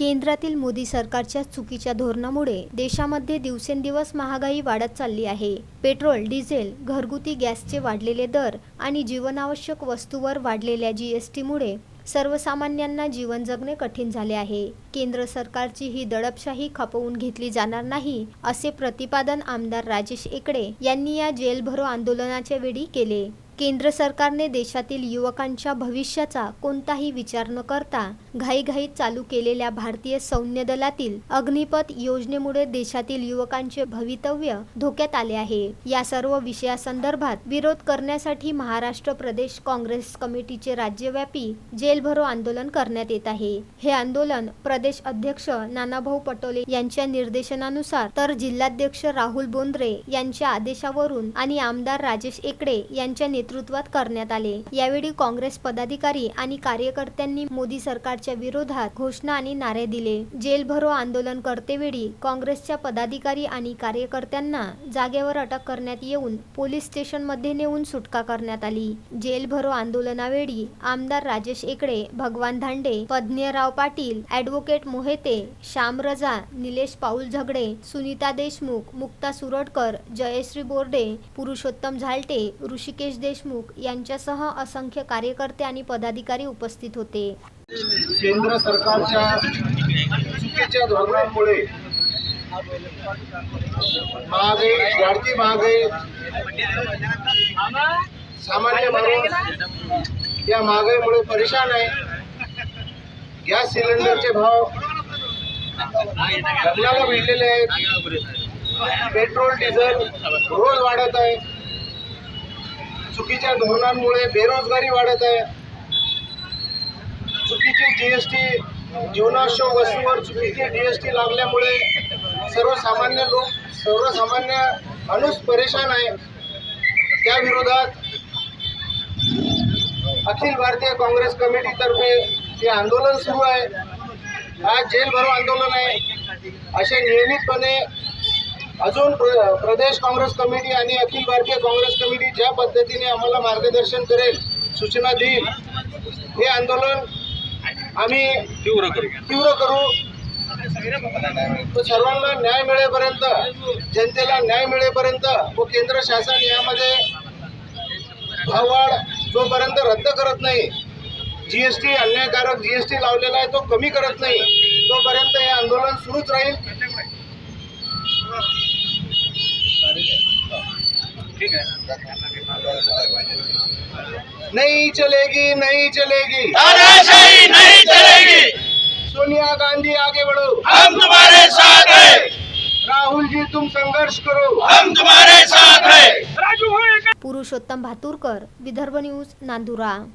केंद्रातील मोदी सरकारच्या चुकीच्या धोरणामुळे देशामध्ये दिवसेंदिवस महागाई वाढत चालली आहे. पेट्रोल डिझेल घरगुती गॅसचे वाढलेले दर आणि जीवनावश्यक वस्तूवर वाढलेल्या जीएसटीमुळे सर्वसामान्यांना जीवन जगणे कठीण झाले आहे. केंद्र सरकारची ही दडपशाही खपवून घेतली जाणार नाही असे प्रतिपादन आमदार राजेश एकडे यांनी या जेल भरो आंदोलनाच्या वेळी केले. केंद्र सरकारने देशातील युवकांच्या भविष्याचा कोणताही विचार न करता घाईघाईत चालू केलेल्या भारतीय सैन्य दलातील अग्निपथ योजनेमुळे देशातील युवकांचे भवितव्य धोक्यात आले आहे. या सर्व विषयासंदर्भात विरोध करण्यासाठी महाराष्ट्र प्रदेश काँग्रेस कमिटीचे राज्यव्यापी जेलभरो आंदोलन करण्यात येत आहे. हे आंदोलन प्रदेश अध्यक्ष नानाभाऊ पटोले यांच्या निर्देशनानुसार तर जिल्हाध्यक्ष राहुल बोंद्रे यांच्या आदेशावरून आणि आमदार राजेश एकडे यांच्या नेतृत्वात करण्यात आले. यावेळी काँग्रेस पदाधिकारी आणि कार्यकर्त्यांनी मोदी सरकारच्या विरोधात घोषणा आणि नारे दिले. जेल भरो आंदोलन करतेवेळी काँग्रेसच्या पदाधिकारी आणि कार्यकर्त्यांना जागेवर अटक करण्यात येऊन पोलीस स्टेशनमध्ये नेऊन सुटका करण्यात आली. जेल भरो आंदोलनावेळी आमदार राजेश एकडे भगवान धांडे पद्मराव पाटील ॲडव्होकेट मोहेते श्याम रजा निलेश पाऊल झगडे सुनीता देशमुख मुक्ता सुरडकर जयश्री बोर्डे पुरुषोत्तम झालटे ऋषिकेश देशमुख यांच्यासह असंख्य कार्यकर्ते आणि पदाधिकारी उपस्थित होते. केंद्र सरकारच्या चुकीच्या धोरणांमुळे महागाई वाढती महागाई सामान्य माणूस या महागाईमुळे परेशान आहे. गॅस सिलेंडरचे भाव लग्नाला भेटलेले आहेत. पेट्रोल डिझेल रोज वाढत आहे. चुकीच्या धोरणांमुळे बेरोजगारी वाढत आहे. चुकीची जीएसटी जीवनावश्यक वस्तूवर चुकीची जीएसटी लागल्यामुळे सर्वसामान्य लोक सर्वसामान्य माणूस परेशान आहे. त्या विरोधात अखिल भारतीय काँग्रेस कमिटीतर्फे हे आंदोलन सुरू आहे. आज जेल भरो आंदोलन आहे. असे नियमितपणे अजून प्र प्रदेश काँग्रेस कमिटी आणि अखिल भारतीय काँग्रेस कमिटी ज्या पद्धतीने आम्हाला मार्गदर्शन करेल सूचना देईल हे आंदोलन आम्ही तीव्र करू. तीव्र करू. तो सर्वांना न्याय मिळेपर्यंत जनतेला न्याय मिळेपर्यंत व केंद्र शासन यामध्ये भाववाढ जोपर्यंत रद्द करत नाही जीएसटी अन्यायकारक जीएसटी लावलेला आहे तो कमी करत नाही तोपर्यंत हे आंदोलन सुरूच राहील. नहीं चलेगी नहीं चलेगी। तानाशाही नहीं चलेगी। सोनिया गांधी आगे बढ़ो। हम तुम्हारे साथ हैं। राहुल जी तुम संघर्ष करो। हम तुम्हारे साथ हैं। राजू पुरुषोत्तम भातुरकर विदर्भ न्यूज़ नांदुरा।